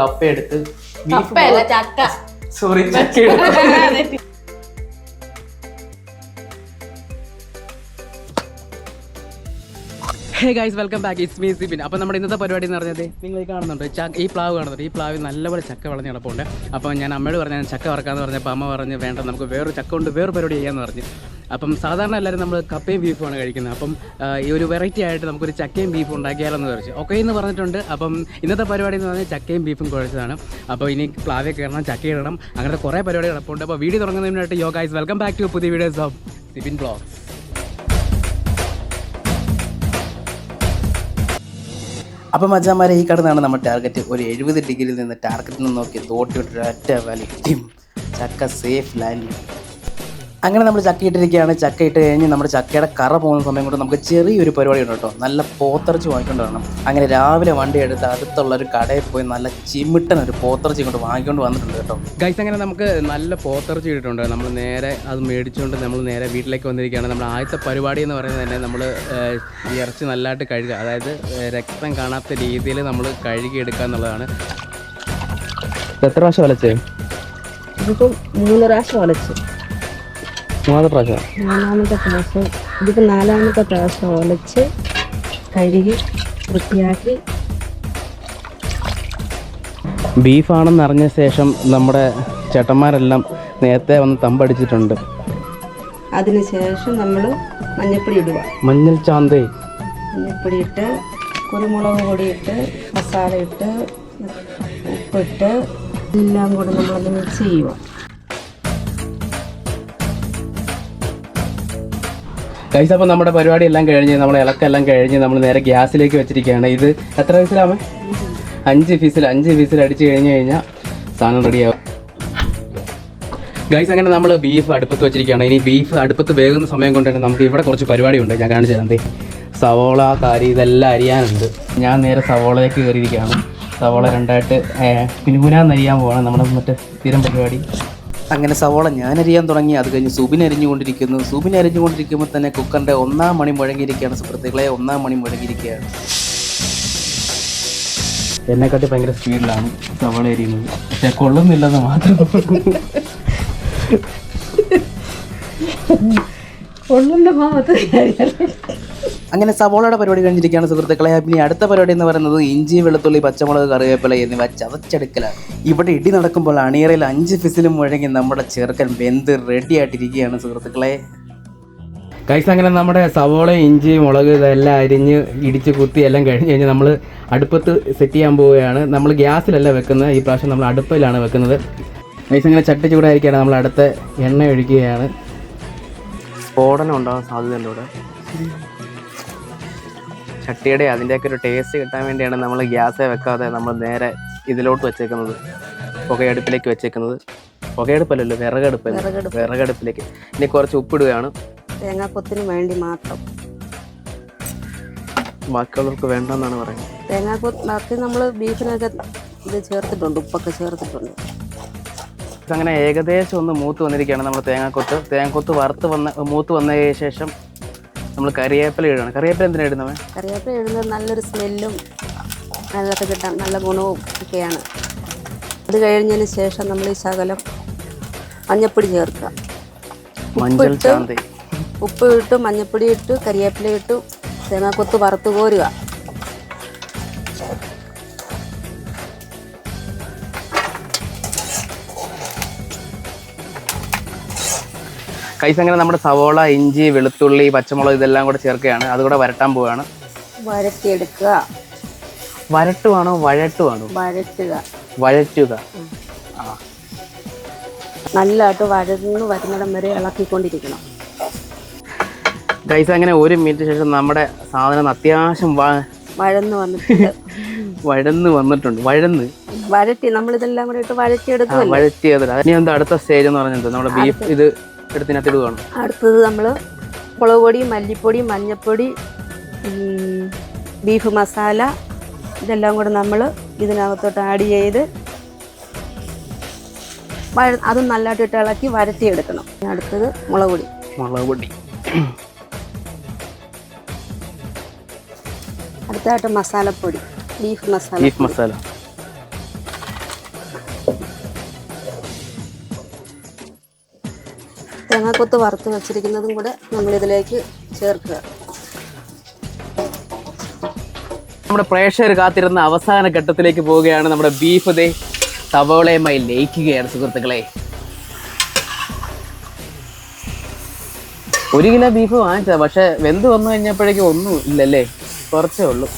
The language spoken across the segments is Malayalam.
കപ്പ എടുത്ത് സോറി ചക്ക. ചക്ക hey guys welcome back it's me Sibin അപ്പോൾ നമ്മുടെ ഇന്നത്തെ പരിപാടി എന്ന് പറഞ്ഞത് നിങ്ങൾ ഈ കാണുന്നുണ്ട്? ചക്ക ഈ പ്ലാവ് കാണുന്നുണ്ട്? ഈ പ്ലാവിൽ നല്ലപോലെ ചക്ക വളഞ്ഞ് കിടപ്പുണ്ട്. അപ്പോൾ ഞാൻ അമ്മയോട് പറഞ്ഞു ചക്ക വറക്കാമെന്ന് പറഞ്ഞപ്പോൾ അമ്മ പറഞ്ഞ് വേണ്ട നമുക്ക് വേറൊരു ചക്ക കൊണ്ട് വേറെ പരിപാടി ചെയ്യാമെന്ന് പറഞ്ഞു. അപ്പം സാധാരണ എല്ലാവരും നമ്മൾ കപ്പയും ബീഫുമാണ് കഴിക്കുന്നത്. അപ്പം ഈ ഒരു വെറൈറ്റി ആയിട്ട് നമുക്കൊരു ചക്കയും ബീഫും ഉണ്ടാക്കിയാലെന്ന് വിചാരിച്ചു. ഓക്കെ എന്ന് പറഞ്ഞിട്ടുണ്ട്. അപ്പം ഇന്നത്തെ പരിപാടി എന്ന് പറഞ്ഞാൽ ചക്കയും ബീഫും കുഴച്ചതാണ്. അപ്പോൾ ഇനി പ്ലാവേ കയറണം ചക്ക ഇടണം അങ്ങനത്തെ കുറേ പരിപാടി കിടപ്പുണ്ട് അപ്പോൾ വീഡിയോ തുടങ്ങുന്നതിനായിട്ട് യോഗ ഗൈസ് വെൽക്കം ബാക്ക് ടു പുതിയ വീഡിയോസ് ഓഫ് സിബിൻ ബ്ലോഗ്സ് അപ്പം മജാമാരെ ഈ കടന്നാണ് നമ്മുടെ ടാർഗറ്റ് ഒരു എഴുപത് ഡിഗ്രിയിൽ നിന്ന് ടാർഗറ്റിൽ നിന്ന് നോക്കി തോട്ടി ഒറ്റ വലി ടിം. ചക്ക സേഫ് ലാൻഡിങ് അങ്ങനെ നമ്മൾ ചക്ക ഇട്ടിരിക്കുകയാണ്. ചക്ക ഇട്ട് കഴിഞ്ഞ് നമ്മുടെ ചക്കയുടെ കറ പോകുന്ന സമയം കൊണ്ട് നമുക്ക് ചെറിയൊരു പരിപാടി ഉണ്ട് കേട്ടോ. നല്ല പോത്തിറച്ചി വാങ്ങിക്കൊണ്ട് വരണം. അങ്ങനെ രാവിലെ വണ്ടി എടുത്ത് അടുത്തുള്ള ഒരു കടയിൽ പോയി നല്ല ചിമിട്ടൻ ഒരു പോത്തിറച്ചി കൊണ്ട് വാങ്ങിക്കൊണ്ട് വന്നിട്ടുണ്ട് കേട്ടോ. ഗൈസ് അങ്ങനെ നമുക്ക് നല്ല പോത്തിറച്ചി ഇട്ടിട്ടുണ്ട്. നമ്മൾ നേരെ അത് മേടിച്ചുകൊണ്ട് നമ്മൾ നേരെ വീട്ടിലേക്ക് വന്നിരിക്കുകയാണ്. നമ്മുടെ ആദ്യത്തെ പരിപാടി എന്ന് പറയുന്നത് തന്നെ നമ്മൾ ഇറച്ചി നല്ലതായിട്ട് കഴുകുക. അതായത് രക്തം കാണാത്ത രീതിയിൽ നമ്മൾ കഴുകി എടുക്കുക എന്നുള്ളതാണ്. എത്ര പ്രാവശ്യം വലച്ചേ? ഇതിപ്പം മൂന്ന് പ്രാവശ്യം ഒലച്ചു മൂന്നാമത്തെ പ്രാവശ്യം നാലാമത്തെ പ്രാവശ്യം. ഇതിപ്പോൾ നാലാമത്തെ പ്രാവശ്യം ഒലച്ച് കഴുകി വൃത്തിയാക്കി. ബീഫാണെന്ന് അറിഞ്ഞ ശേഷം നമ്മുടെ ചേട്ടന്മാരെല്ലാം നേരത്തെ വന്ന് തമ്പടിച്ചിട്ടുണ്ട്. അതിനുശേഷം നമ്മൾ മഞ്ഞൾപ്പൊടി ഇടുക. മഞ്ഞൾ ചാന്തേ. മഞ്ഞൾപ്പൊടി ഇട്ട് കുരുമുളക് പൊടി ഇട്ട് മസാല ഇട്ട് ഉപ്പിട്ട് എല്ലാം കൂടെ നമ്മളത് മിക്സ് ചെയ്യുക. കഴിച്ച അപ്പോൾ നമ്മുടെ പരിപാടി എല്ലാം കഴിഞ്ഞ് നമ്മുടെ ഇളക്കെല്ലാം കഴിഞ്ഞ് നമ്മൾ നേരെ ഗ്യാസിലേക്ക് വെച്ചിരിക്കുകയാണ്. ഇത് എത്ര ഫീസിലാമേ അഞ്ച് ഫീസിൽ അഞ്ച് ഫീസിൽ അടിച്ചു കഴിഞ്ഞു കഴിഞ്ഞാൽ സാധനം റെഡിയാവും ഗൈസ് അങ്ങനെ നമ്മൾ ബീഫ് അടുപ്പത്ത് വെച്ചിരിക്കുകയാണ്. ഇനി ബീഫ് അടുപ്പത്ത് വേകുന്ന സമയം കൊണ്ട് തന്നെ നമുക്ക് ഇവിടെ കുറച്ച് പരിപാടിയുണ്ട്. ഞാൻ കാണിച്ചു തരാം. സവോള കാരി ഇതെല്ലാം അരിയാനുണ്ട്. ഞാൻ നേരെ സവോളയിലേക്ക് കയറിയിരിക്കുകയാണ്. സവോള രണ്ടായിട്ട് പിനുപുനാന്ന് അരിയാൻ പോകണം നമ്മുടെ മറ്റേ സ്ഥിരം പരിപാടി. അങ്ങനെ സവോള ഞാൻ അരിയാൻ തുടങ്ങി. അത് കഴിഞ്ഞ് സുബിൻ അരിഞ്ഞുകൊണ്ടിരിക്കുന്നു. സുബിൻ അരിഞ്ഞുകൊണ്ടിരിക്കുമ്പോൾ തന്നെ കുക്കറിന്റെ ഒന്നാം മണി മുഴങ്ങിയിരിക്കുകയാണ് സുഹൃത്തുക്കളെ. ഒന്നാം മണി മുഴങ്ങിയിരിക്കുകയാണ്. എന്നെക്കാട്ടി ഭയങ്കര സ്പീഡിലാണ് സവോള എരിയുന്നത് പക്ഷെ കൊള്ളുന്നില്ലെന്ന് മാത്രം. ഭാഗത്ത് അങ്ങനെ സവോളയുടെ പരിപാടി കഴിഞ്ഞിരിക്കുകയാണ് സുഹൃത്തുക്കളെ. പിന്നെ അടുത്ത പരിപാടി എന്ന് പറയുന്നത് ഇഞ്ചി വെളുത്തുള്ളി പച്ചമുളക് കറിവേപ്പില എന്നിവ ചതച്ചെടുക്കലാണ്. ഇവിടെ ഇടി നടക്കുമ്പോൾ അണിയറയിൽ അഞ്ച് ഫിസിലും മുഴങ്ങി നമ്മുടെ ചെറുക്കൻ വെന്ത് റെഡി ആയിട്ടിരിക്കുകയാണ് സുഹൃത്തുക്കളെ. കൈസ് അങ്ങനെ നമ്മുടെ സവോള ഇഞ്ചി മുളക് ഇതെല്ലാം അരിഞ്ഞ് ഇടിച്ച് കുത്തി എല്ലാം കഴിഞ്ഞ് കഴിഞ്ഞാൽ നമ്മൾ അടുപ്പത്ത് സെറ്റ് ചെയ്യാൻ പോവുകയാണ്. നമ്മൾ ഗ്യാസിലല്ല വെക്കുന്നത്. ഈ പ്രാവശ്യം നമ്മൾ അടുപ്പിലാണ് വെക്കുന്നത്. കൈസ് അങ്ങനെ ചട്ടി ചൂടായിരിക്കുകയാണ്. നമ്മൾ അടുത്ത എണ്ണ ഒഴിക്കുകയാണ്. സ്ഫോടനം ഉണ്ടാകാൻ സാധ്യതയുണ്ട് ഇവിടെ ചട്ടിയുടെ അതിന്റെയൊക്കെ ഒരു ടേസ്റ്റ് കിട്ടാൻ വേണ്ടിയാണ് നമ്മൾ ഗ്യാസ് വെക്കാതെ നമ്മൾ നേരെ ഇതിലോട്ട് വെച്ചേക്കുന്നത്. പുകയടുപ്പിലേക്ക് വെച്ചേക്കുന്നത്. പുകയടുപ്പല്ലല്ലോ വിറകടുപ്പ് വിറകടുപ്പ്. വിറകടുപ്പിലേക്ക്. ഇനി കുറച്ച് ഉപ്പിടുകയാണ്. തേങ്ങാക്കൊത്തിന് വേണ്ടി മാത്രം. ബാക്കിയുള്ളവർക്ക് വേണ്ടെന്നാണ് പറയുന്നത്. തേങ്ങാക്കൊത്ത് ബാക്കി നമ്മൾ ബീഫിനൊക്കെ ഇത് ചേർത്തിട്ടുണ്ട് ഉപ്പൊക്കെ ചേർത്തിട്ടുണ്ട്. അങ്ങനെ ഏകദേശം ഒന്ന് മൂത്ത് വന്നിരിക്കുകയാണ് നമ്മുടെ തേങ്ങാക്കൊത്ത്. തേങ്ങാക്കൊത്ത് വറുത്ത് വന്ന മൂത്ത് വന്നതിന് ശേഷം നമ്മൾ കറിവേപ്പില ഇടണം കറിവേപ്പില എന്തിനാണ് ഇടുന്നത് കറിവേപ്പില ഇടുന്നത് നല്ലൊരു സ്മെല്ലും അതൊക്കെ കിട്ടാൻ നല്ല ഗുണവും ഒക്കെയാണ്. അത് കഴിഞ്ഞതിന് ശേഷം നമ്മൾ ഈ ശകലം മഞ്ഞപ്പൊടി ചേർക്കുക. ഉപ്പിട്ട് ഉപ്പ് ഇട്ട് മഞ്ഞപ്പൊടി ഇട്ട് കരിവേപ്പില ഇട്ട് തേങ്ങാക്കൊത്ത് വറുത്ത് കോരുക. കൈസ് അങ്ങനെ നമ്മുടെ സവോള ഇഞ്ചി വെളുത്തുള്ളി പച്ചമുളക് ഇതെല്ലാം കൂടെ ചേർക്കുകയാണ്. അതുകൂടെ വരട്ടാൻ പോവുകയാണ്. വരട്ടിയെടുക്കുക. വരട്ടുവാണോ വഴട്ടുവാണോ വരട്ടുക. വഴറ്റുക. ആ. നല്ലതായിട്ട് വഴന്ന് വരുന്നിടം വരെ ഇളക്കിക്കൊണ്ടിരിക്കണം. ഗൈസ് അങ്ങനെ ഒരു മിനിറ്റ് ശേഷം നമ്മുടെ സാധനം അത്യാവശ്യം വഴന്ന് വന്നിട്ടുണ്ട്. വഴന്ന് വന്നിട്ടുണ്ട്. വഴന്ന്. വരട്ടി നമ്മളിതെല്ലാം കൂടെ ഇട്ട് വഴറ്റിയത് അതിനെന്താ ഇനി എന്താ അടുത്ത സ്റ്റേജ് എന്ന് പറഞ്ഞത് നമ്മുടെ ബീഫ് ഇത് എടുത്തിനകത്ത് ഇടുകയാണ് അടുത്തത് നമ്മൾ മുളക് പൊടി മല്ലിപ്പൊടി മഞ്ഞൾപ്പൊടി ബീഫ് മസാല ഇതെല്ലാം കൂടെ നമ്മൾ ഇതിനകത്തോട്ട് ആഡ് ചെയ്ത് അതും നല്ലതായിട്ട് ഇട്ട് ഇളക്കി വരട്ടിയെടുക്കണം അടുത്തത് മുളക് പൊടി. മുളക് പൊടി. അടുത്തതായിട്ട് മസാലപ്പൊടി. Beef masala beef masala. തേങ്ങാക്കൊത്ത് വറുത്ത് വെച്ചിരിക്കുന്നതും കൂടെ നമ്മളിതിലേക്ക് ചേർക്കുക. നമ്മുടെ പ്രേക്ഷകർ കാത്തിരുന്ന അവസാന ഘട്ടത്തിലേക്ക് പോവുകയാണ്. നമ്മുടെ ബീഫ് ദേ സവോളയുമായി ലയിക്കുകയാണ് സുഹൃത്തുക്കളെ. ഒരു കിലോ ബീഫ് വാങ്ങിച്ചതാ പക്ഷെ വെന്ത് വന്നു കഴിഞ്ഞപ്പോഴേക്കും ഒന്നും ഇല്ലല്ലേ? കുറച്ചേ ഉള്ളൂ.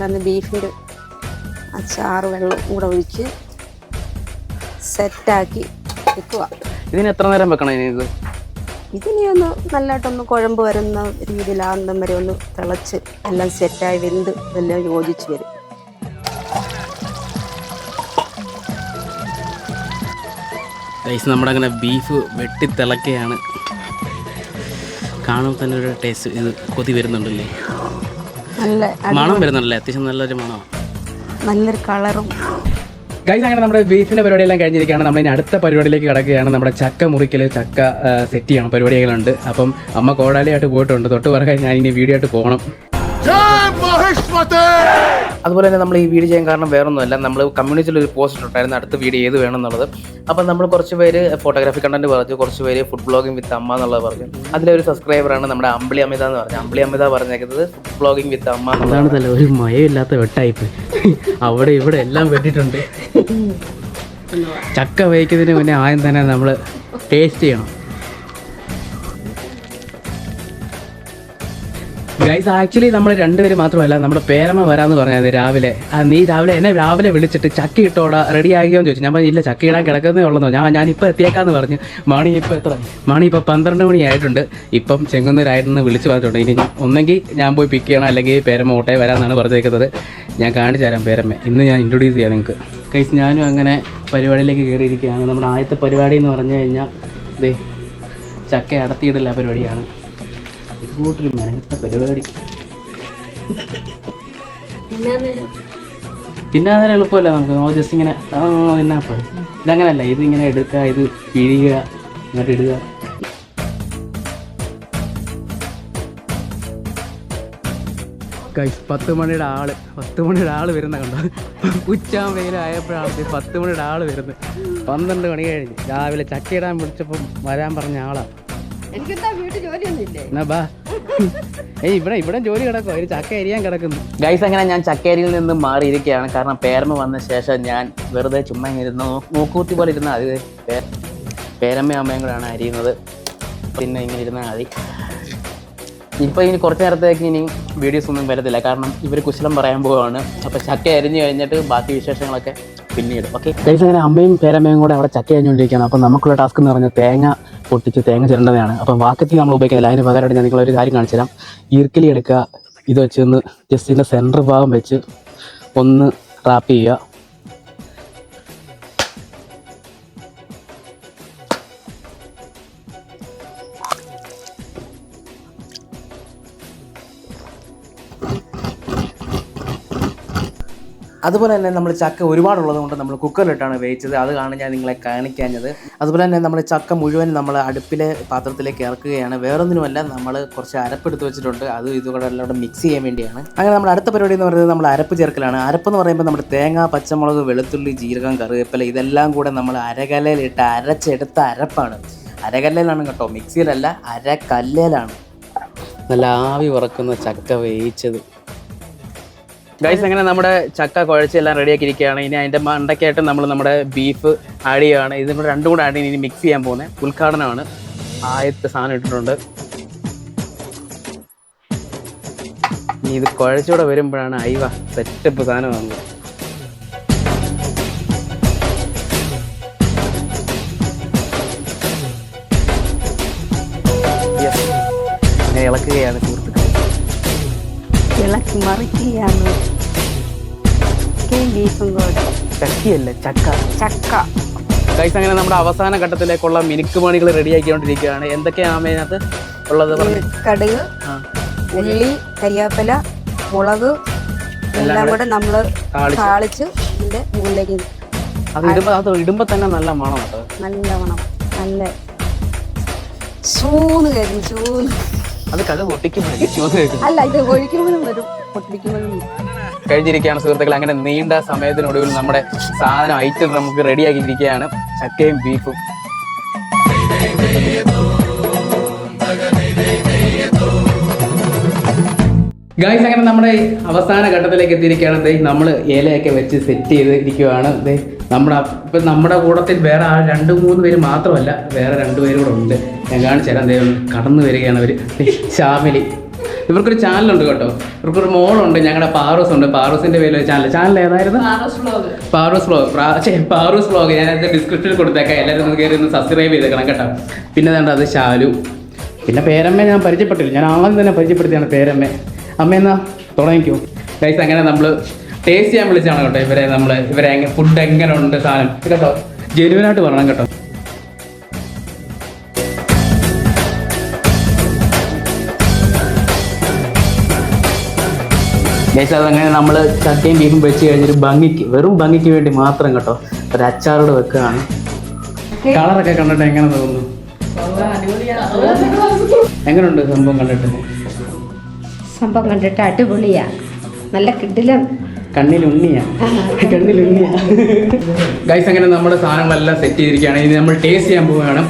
കൊണ്ടുവന്ന് ബീഫിന്റെ അച്ചാർ വെള്ളം കൂടെ ഒഴിച്ച് സെറ്റാക്കി വെക്കുക. ഇതിന് എത്ര നേരം വെക്കണം ഇനി ഇത്? ഇതിനി ഒന്ന് നല്ലതായിട്ടൊന്ന് കുഴമ്പ് വരുന്ന രീതിയിൽ ആന്തം വരെ ഒന്ന് തിളച്ച് എല്ലാം സെറ്റായി വെന്ത് എല്ലാം യോജിച്ച് വരും. നമ്മുടെ അങ്ങനെ ബീഫ് വെട്ടി തിളക്കുകയാണ് കാണുമ്പോൾ തന്നെ ഒരു ടേസ്റ്റ് ഇത് കൊതി വരുന്നുണ്ടല്ലേ? നല്ല മണം വരുന്നുണ്ടല്ലേ? അത്യാവശ്യം നല്ലൊരു മണമാണ് നല്ലൊരു കളറും. ഗൈസ് അങ്ങനെ നമ്മുടെ ബീഫിന്റെ പരിപാടിയെല്ലാം കഴിഞ്ഞിരിക്കുകയാണ്. നമ്മൾ ഇനി അടുത്ത പരിപാടിയിലേക്ക് കിടക്കുകയാണ്. നമ്മുടെ ചക്ക മുറിക്കൽ ചക്ക സെറ്റ് ചെയ്യണം. പരിപാടികളുണ്ട്. അപ്പം അമ്മ കോടാലിയായിട്ട് പോയിട്ടുണ്ട്. തൊട്ട് പറയാൻ ഞാൻ ഇനി വീഡിയോ ആയിട്ട് പോകണം. അതുപോലെ തന്നെ നമ്മൾ ഈ വീഡിയോ ചെയ്യാൻ കാരണം വേറൊന്നുമല്ല. നമ്മൾ കമ്മ്യൂണിറ്റിയിൽ ഒരു പോസ്റ്റ് ഉണ്ടായിരുന്നു അടുത്ത വീഡിയോ ഏത് വേണം എന്നുള്ളത് അപ്പം നമ്മൾ കുറച്ച് പേര് ഫോട്ടോഗ്രാഫി കണ്ടന്റ് പറഞ്ഞു. കുറച്ച് പേര് ഫുഡ് ബ്ലോഗിംഗ് വിത്ത് അമ്മ എന്നുള്ളത് പറഞ്ഞു. അതിലൊരു സബ്സ്ക്രൈബറാണ് നമ്മുടെ അമ്പിളി അമിത എന്ന് പറഞ്ഞത്. അമ്പിളി അമിത പറഞ്ഞേക്കുന്നത് ഫുഡ് ബ്ലോഗിംഗ് വിത്ത് അമ്മ എന്നുള്ളതാണ്. തന്നെ ഒരു മയമില്ലാത്ത വെട്ടായിപ്പ് അവിടെ ഇവിടെ എല്ലാം വെട്ടിട്ടുണ്ട് ചക്ക വയ്ക്കുന്നതിന് മുന്നേ ആദ്യം തന്നെ നമ്മൾ ടേസ്റ്റ് ചെയ്യണം. ഗൈസ് ആക്ച്വലി നമ്മൾ രണ്ടുപേര് മാത്രമല്ല നമ്മുടെ പേരമ്മ വരാന്ന് പറഞ്ഞത് രാവിലെ. നീ രാവിലെ എന്നെ രാവിലെ വിളിച്ചിട്ട് ചക്ക ഇട്ടോടാ റെഡി ആകിയോന്ന് ചോദിച്ചു. ഞാൻ പറഞ്ഞില്ല ചക്ക ഇടാൻ കിടക്കുന്നേ ഉള്ളൂ ഞാൻ ഞാൻ ഇപ്പൊ എത്തിയേക്കാന്ന് പറഞ്ഞു. മണി ഇപ്പോൾ എത്ര? മണി ഇപ്പോൾ പന്ത്രണ്ട് മണി ആയിട്ടുണ്ട്. ഇപ്പം ചെങ്ങുന്നൂരായിരുന്നു വിളിച്ചു പറഞ്ഞിട്ടുണ്ട്. ഇനി ഒന്നെങ്കിൽ ഞാൻ പോയി പിക്ക് ചെയ്യണം അല്ലെങ്കിൽ പേരമ്മ ഓട്ടേ വരാമെന്നാണ് പറഞ്ഞേക്കുന്നത്. ഞാൻ കാണിച്ചു തരാം പേരമ്മ. ഇന്ന് ഞാൻ ഇൻട്രൊഡ്യൂസ് ചെയ്യാം നിങ്ങൾക്ക് ഗൈസ് ഞാനും അങ്ങനെ പരിപാടിയിലേക്ക് കയറിയിരിക്കുകയാണ് നമ്മുടെ ആദ്യത്തെ പരിപാടി എന്ന് പറഞ്ഞു കഴിഞ്ഞാൽ ദേ ചക്ക അടത്തിയിടില്ല പരിപാടിയാണ്. ഇങ്ങോട്ടൊരു മെനത്തെ പരിപാടി. പിന്നെ അതിന് എളുപ്പമല്ല നമുക്ക്. നമ്മൾ ജസ്റ്റ് ഇങ്ങനെ ആ എന്നാ പോയി ഇതങ്ങനല്ല. ഇത് ഇങ്ങനെ എടുക്കുക ഇത് പിഴിയുക ഇങ്ങോട്ട് ഇടുക. ഗൈസ് പത്ത് മണിയുടെ ആൾ പത്ത് മണിയുടെ ആൾ വരുന്ന കണ്ടോ? ഉച്ചാൻ വെയിലായപ്പോഴാണ് പത്ത് മണിയുടെ ആൾ വരുന്നത്. പന്ത്രണ്ട് മണി കഴിഞ്ഞ് രാവിലെ ചക്കയിടാൻ വിളിച്ചപ്പം വരാൻ പറഞ്ഞ എന്നാ ബാ. ഏയ് ഇവിടെ ഇവിടെ ജോലി കിടക്കും ഒരു ചക്ക എരിയാൻ കിടക്കുന്നു. ഗൈസ് അങ്ങനെ ഞാൻ ചക്കേരിയിൽ നിന്ന് മാറിയിരിക്കുകയാണ്. കാരണം പേരമ്മ വന്ന ശേഷം ഞാൻ വെറുതെ ചുമ്മാ ഇരുന്നു. മൂക്കൂത്തി പോലെ ഇരുന്ന അത് പേരമ്മ പേരമ്മയും അമ്മയും കൂടെയാണ് അരിയുന്നത്. പിന്നെ ഇങ്ങനെ ഇരുന്നാൽ മതി. ഇപ്പൊ ഇനി കുറച്ച് നേരത്തേക്ക് ഇനി വീഡിയോസ് ഒന്നും വരത്തില്ല. കാരണം ഇവർ കുശലം പറയാൻ പോവാണ്. അപ്പൊ ചക്ക അരിഞ്ഞു കഴിഞ്ഞിട്ട് ബാക്കി വിശേഷങ്ങളൊക്കെ പിന്നീട്. ഓക്കെ അങ്ങനെ അമ്മയും പേരമ്മയും കൂടെ അവിടെ ചക്ക അരിഞ്ഞുകൊണ്ടിരിക്കുകയാണ്. അപ്പൊ നമുക്കുള്ള ടാസ്ക് എന്ന് പറഞ്ഞാൽ തേങ്ങ പൊട്ടിച്ച് തേങ്ങ ചിരണ്ടതാണ്. അപ്പം വാക്കത്തിൽ നമ്മൾ ഉപയോഗിക്കുന്നില്ല അതിന് പകരമായിട്ട് ഞാൻ നിങ്ങളൊരു കാര്യം കാണിച്ചു തരാം ഈർക്കിലി എടുക്കുക. ഇത് വെച്ച് ഒന്ന് ജസ്റ്റ് ഇതിന്റെ സെന്റർ ഭാഗം വെച്ച് ഒന്ന് റാപ്പ് ചെയ്യുക. അതുപോലെ തന്നെ നമ്മൾ ചക്ക ഒരുപാടുള്ളത് കൊണ്ട് നമ്മൾ കുക്കറിലിട്ടാണ് വേവിച്ചത്. അത് കാണാൻ ഞാൻ നിങ്ങളെ കാണിക്കാഞ്ഞത്. അതുപോലെ തന്നെ നമ്മൾ ചക്ക മുഴുവൻ നമ്മൾ അടുപ്പിലെ പാത്രത്തിലേക്ക് ഇറക്കുകയാണ്. വേറൊന്നിനുമല്ല നമ്മൾ കുറച്ച് അരപ്പെടുത്ത് വെച്ചിട്ടുണ്ട്. അത് ഇതുകൂടെ എല്ലാം മിക്സ് ചെയ്യാൻ വേണ്ടിയാണ്. അങ്ങനെ നമ്മൾ അടുത്ത പരിപാടി എന്ന് പറയുന്നത് നമ്മൾ അരപ്പ് ചേർക്കലാണ്. അരപ്പ് എന്ന് പറയുമ്പോൾ നമ്മുടെ തേങ്ങ പച്ചമുളക് വെളുത്തുള്ളി ജീരകം കറിവേപ്പില ഇതെല്ലാം കൂടെ നമ്മൾ അരകലയിലിട്ട് അരച്ചെടുത്ത അരപ്പാണ്. അരകല്ലയിലാണ് കേട്ടോ. മിക്സിയിലല്ല അരകല്ലയിലാണ് നല്ല ആവി വറക്കുന്ന ചക്ക വേവിച്ചത്. ഗൈസ് അങ്ങനെ നമ്മുടെ ചക്ക കുഴച്ച് എല്ലാം റെഡിയാക്കി ഇരിക്കുകയാണ് ഇനി അതിന്റെ മണ്ടയ്ക്കായിട്ട് നമ്മൾ നമ്മുടെ ബീഫ് ആഡ് ചെയ്യുകയാണ്. ഇതും കൂടെ രണ്ടും കൂടെ ആഡ് ചെയ്ത് ഇനി മിക്സ് ചെയ്യാൻ പോകുന്നത് ഉദ്ഘാടനമാണ്. ആദ്യത്തെ സാധനം ഇട്ടിട്ടുണ്ട്. ഇനി ഇത് കുഴച്ചൂടെ വരുമ്പോഴാണ് അയവ സെറ്റപ്പ് സാധനം വന്നത്. ഇളക്കുകയാണ്. മറിക്കുകയാണ് ചക്കയും ബീഫും കൂടെ ചക്കിയല്ല ചക്ക. ചക്ക. ഗൈസ് അങ്ങനെ നമ്മുടെ അവസാന ഘട്ടത്തിലേക്കുള്ള മിനുക്ക് പണികൾ റെഡിയാക്കിക്കൊണ്ടിരിക്കുകയാണ്. എന്തൊക്കെയാണ് അതിനകത്ത് ഉള്ളത്? കടുക് ഉള്ളി കരിയാപ്പില മുളക് എല്ലാം കൂടെ നമ്മൾ താളിച്ച്. ഇതിന്റെ മുകളിലേക്ക് അത് ഇടുമ്പോ അത് ഇടുമ്പോ തന്നെ നല്ല മണം നല്ല മണം. നല്ല ചൂന്ന് കഴിഞ്ഞു ചൂന്ന്. അത് കഥ പൊട്ടിക്കുമ്പോഴേ അല്ല ഇത് ഒഴിക്കുമ്പോഴും വരും. കഴിഞ്ഞിരിക്കുകയാണ് സുഹൃത്തുക്കൾ അങ്ങനെ നീണ്ട സമയത്തിനൊടുവിൽ നമ്മുടെ സാധനം ഐറ്റം നമുക്ക് റെഡിയാക്കിയിരിക്കുകയാണ്. ചക്കയും ബീഫും ഗായ്സ് അങ്ങനെ നമ്മുടെ അവസാന ഘട്ടത്തിലേക്ക് എത്തിയിരിക്കുകയാണ്. നമ്മൾ ഇലയൊക്കെ വെച്ച് സെറ്റ് ചെയ്തിരിക്കുകയാണ് ദേ നമ്മുടെ ഇപ്പം നമ്മുടെ കൂട്ടത്തിൽ വേറെ ആ രണ്ട് മൂന്ന് പേര് മാത്രമല്ല വേറെ രണ്ട് പേരും കൂടെ ഉണ്ട്. ഞാൻ കാണിച്ചു തരാം കടന്നു വരികയാണ് അവർ ശ്യാമിലി. ഇവർക്കൊരു ചാനലുണ്ട് കേട്ടോ. ഇവർക്കൊരു മോളുണ്ട് ഞങ്ങളുടെ പാറൂസ് ഉണ്ട്. പാറൂസിന്റെ പേരിൽ ചാനൽ ചാനൽ ഏതായിരുന്നു? പാറൂസ് വ്ലോഗ് പാറൂസ് വ്ലോഗ് ഞാൻ അതിന്റെ ഡിസ്ക്രിപ്ഷനിൽ കൊടുത്തേക്കാം. എല്ലാവരും ഒന്ന് കയറി ഒന്ന് സബ്സ്ക്രൈബ് ചെയ്തേക്കണം കേട്ടോ. പിന്നെ വേണ്ട അത് ശാലു. പിന്നെ പേരമ്മ ഞാൻ പരിചയപ്പെട്ടില്ല. ഞാൻ ആദ്യം തന്നെ പരിചയപ്പെടുത്തിയാണ് പേരമ്മ. അമ്മ എന്നാ? തുടങ്ങിക്കോ. ഗൈസ് അങ്ങനെ നമ്മൾ ടേസ്റ്റ് ചെയ്യാൻ വിളിച്ചാണ് കേട്ടോ ഇവരെ നമ്മൾ ഇവരെ ഫുഡ് എങ്ങനെ ഉണ്ട് സാധനം. കേട്ടോ ജെനുവിനായിട്ട് പറയണം കേട്ടോ. ഗൈസ് അതങ്ങനെ നമ്മൾ ചക്കയും ബീഫും വെച്ച് കഴിഞ്ഞൊരു ഭംഗിക്ക് വെറും ഭംഗിക്ക് വേണ്ടി മാത്രം കേട്ടോ ഒരു അച്ചാറോട് വെക്കുകയാണ്. കളറൊക്കെ കണ്ടിട്ട് എങ്ങനെ തോന്നുന്നു? എങ്ങനെയുണ്ട് സംഭവം കണ്ടിട്ട്? സംഭവം കണ്ടിട്ട് അടിപൊളിയാ. നല്ല കിടിലം. കണ്ണിൽ ഉണ്ണിയാ. കണ്ണിൽ ഉണ്ണിയാ. ഗൈസ് അങ്ങനെ നമ്മുടെ സാധനങ്ങളെല്ലാം സെറ്റ് ചെയ്തിരിക്കുകയാണ്. ഇനി നമ്മൾ ടേസ്റ്റ് ചെയ്യാൻ പോവുകയാണ്.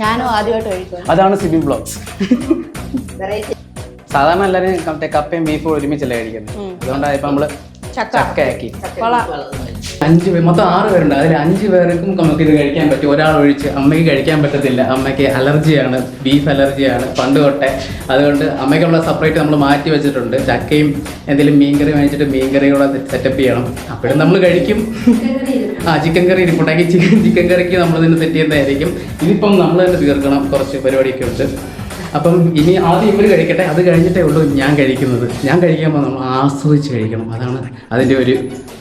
ഞാനും ആദ്യമായിട്ട് കഴിക്കും അതാണ് സിബി ബ്ലോഗ്സ്. സാധാരണ എല്ലാവരും മറ്റേ കപ്പയും ബീഫും ഒരുമിച്ചല്ലേ കഴിക്കുന്നത് അതുകൊണ്ടാണ് ഇപ്പൊ നമ്മൾ ചക്കയാക്കി. അഞ്ച് പേര് മൊത്തം ആറ് പേരുണ്ട്. അതിൽ അഞ്ച് പേർക്കും നമുക്ക് ഇത് കഴിക്കാൻ പറ്റും. ഒരാൾ ഒഴിച്ച് അമ്മയ്ക്ക് കഴിക്കാൻ പറ്റത്തില്ല. അമ്മയ്ക്ക് അലർജിയാണ്. ബീഫ് അലർജിയാണ്. പണ്ട് തൊട്ടേ. അതുകൊണ്ട് അമ്മയ്ക്കുള്ള സെപ്പറേറ്റ് നമ്മൾ മാറ്റി വെച്ചിട്ടുണ്ട്. ചക്കയും എന്തെങ്കിലും മീൻകറി വാങ്ങിച്ചിട്ട് മീൻകറി കൂടെ സെറ്റപ്പ് ചെയ്യണം. അപ്പോഴും നമ്മൾ കഴിക്കും. ആ ചിക്കൻ കറി ഇരിപ്പുണ്ടെങ്കിൽ ചിക്കൻ ചിക്കൻ കറിക്ക് നമ്മൾ തന്നെ സെറ്റ് ചെയ്യുന്നതായിരിക്കും. ഇതിപ്പം നമ്മൾ തന്നെ തീർക്കണം. കുറച്ച് പരിപാടിയൊക്കെ ഉണ്ട്. അപ്പം ഇനി ആദ്യം ഇവർ കഴിക്കട്ടെ? അത് കഴിഞ്ഞിട്ടേ ഉള്ളൂ ഞാൻ കഴിക്കുന്നത്. ഞാൻ കഴിക്കുമ്പോൾ നമ്മൾ ആസ്വദിച്ച് കഴിക്കണം. അതാണ് അതിന്റെ ഒരു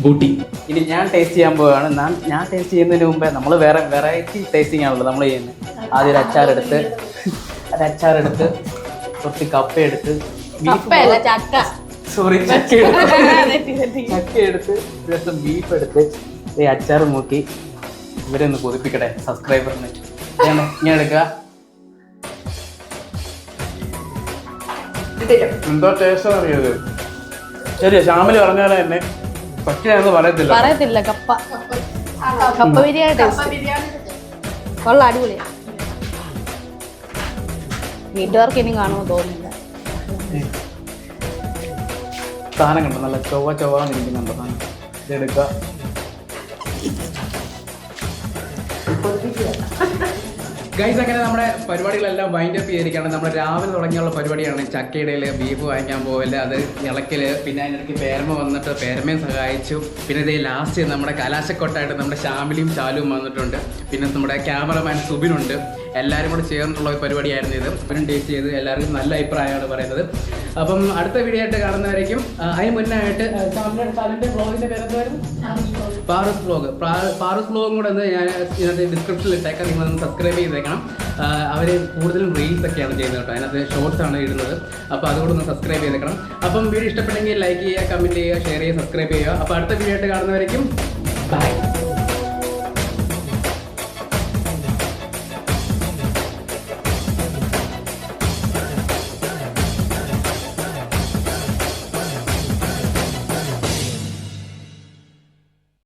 ബൂട്ടി. ഇനി ഞാൻ ടേസ്റ്റ് ചെയ്യാൻ പോവുകയാണ്. ഞാൻ ഞാൻ ടേസ്റ്റ് ചെയ്യുന്നതിന് മുമ്പേ നമ്മൾ വേറെ വെറൈറ്റി ടേസ്റ്റിംഗ് ആണല്ലോ നമ്മൾ ചെയ്യുന്നത് ആദ്യം ഒരു അച്ചാറെടുത്ത് ഒരു അച്ചാറെടുത്ത് കുറച്ച് കപ്പ എടുത്ത് സോറി ചക്ക. എടുത്ത്. ചക്ക എടുത്ത് ദിവസം ബീഫ് എടുത്ത് ഈ അച്ചാർ നോക്കി ഇവരെ ഒന്ന് കൊതിപ്പിക്കട്ടെ സബ്സ്ക്രൈബറിന് ഇങ്ങനെ എടുക്കുക. എന്തോ ടേസ്റ്റ് അറിയത് ശരി ശ്യാമിൽ പറഞ്ഞാൽ തന്നെ പറ്റിയാണെന്ന് പറയത്തില്ല. പറയത്തില്ല കപ്പ. കപ്പ ബിരിയാണി ടേസ്റ്റ് കൊള്ളാം അടിപൊളിയാ. വീട്ടുകാർക്ക് ഇനി കാണുമോ തോന്നുന്നില്ല. സാധനം കണ്ടോ നല്ല ചൊവ്വ ചൊവ്വ ഇരിക്കുന്നുണ്ടോ സാധനം ഇതെടുക്കുക ഗൈസ് അങ്ങനെ നമ്മുടെ പരിപാടികളെല്ലാം വൈൻഡ് അപ്പ് ചെയ്തിരിക്കുകയാണ്. നമ്മൾ രാവിലെ തുടങ്ങിയുള്ള പരിപാടിയാണ്. ചക്കയിടയിൽ ബീഫ് വാങ്ങിക്കാൻ പോകൽ അത് ഇളക്കൽ പിന്നെ അതിനിടയ്ക്ക് പേരമ വന്നിട്ട് പേരമയും സഹായിച്ചു. പിന്നെ ഇതേ ലാസ്റ്റ് നമ്മുടെ കലാശക്കൊട്ടായിട്ട് നമ്മുടെ ശ്യാമിലിയും ചാലുവും വന്നിട്ടുണ്ട്. പിന്നെ നമ്മുടെ ക്യാമറമാൻ സുബിനുണ്ട്. എല്ലാവരും കൂടെ ചേർന്നിട്ടുള്ള ഒരു പരിപാടിയായിരുന്നു ഇത്. ഇവരും ടേസ്റ്റ് ചെയ്ത് എല്ലാവർക്കും നല്ല അഭിപ്രായമാണ് പറയുന്നത്. അപ്പം അടുത്ത വീഡിയോ ആയിട്ട് കാണുന്നവരേക്കും അതിന് മുന്നേ ആയിട്ട് ആ, ശ്യാമിലിയുടെ സ്ഥലത്തിന്റെ ബ്ലോഗിന്റെ പേരെന്തായിരുന്നു പാറസ് ബ്ലോഗ് പാറസ് ബ്ലോഗും കൂടെ ഒന്ന് ഞാൻ ഇതിനകത്ത് ഡിസ്ക്രിപ്ഷനിൽ ഇട്ടേക്കാം. നിങ്ങളൊന്ന് സബ്സ്ക്രൈബ് ചെയ്തേക്കണം. അവർ കൂടുതലും റീൽസ് ഒക്കെയാണ് ചെയ്യുന്നത് കേട്ടോ. അതിനകത്ത് ഷോർട്സ് ആണ് ഇടുന്നത്. അപ്പോൾ അതുകൂടെ ഒന്ന് സബ്സ്ക്രൈബ് ചെയ്തേക്കണം. അപ്പം വീഡിയോ ഇഷ്ടപ്പെട്ടെങ്കിൽ ലൈക്ക് ചെയ്യുക കമന്റ് ചെയ്യുക ഷെയർ ചെയ്യുക സബ്സ്ക്രൈബ് ചെയ്യുക. അപ്പോൾ അടുത്ത വീഡിയോ ആയിട്ട് കാണുന്നവരേക്കും ബൈ